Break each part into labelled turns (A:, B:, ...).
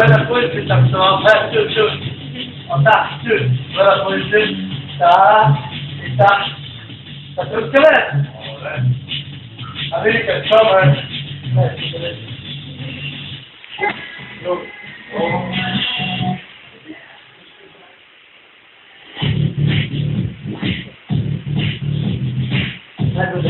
A: voilà poésie, ça me ça, deux choses. En tard. Voilà poésie, ça, et ça. Ça Avec ouais. C'est
B: vrai. Donc, on... Thank you.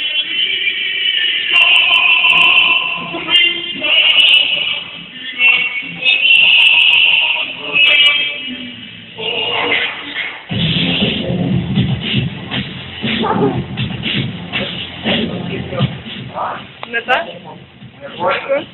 A: No to. Już.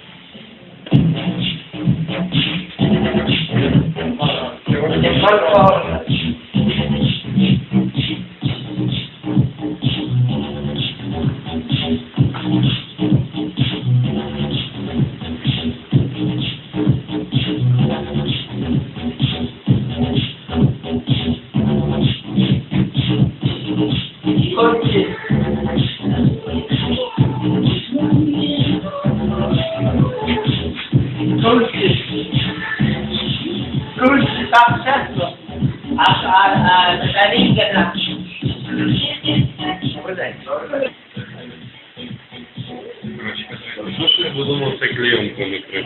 B: Nie tak?
A: Kurczę, tak często. Aż, a, a, ta liga na... Dobry dzień.
C: Будемо це клеєм помити.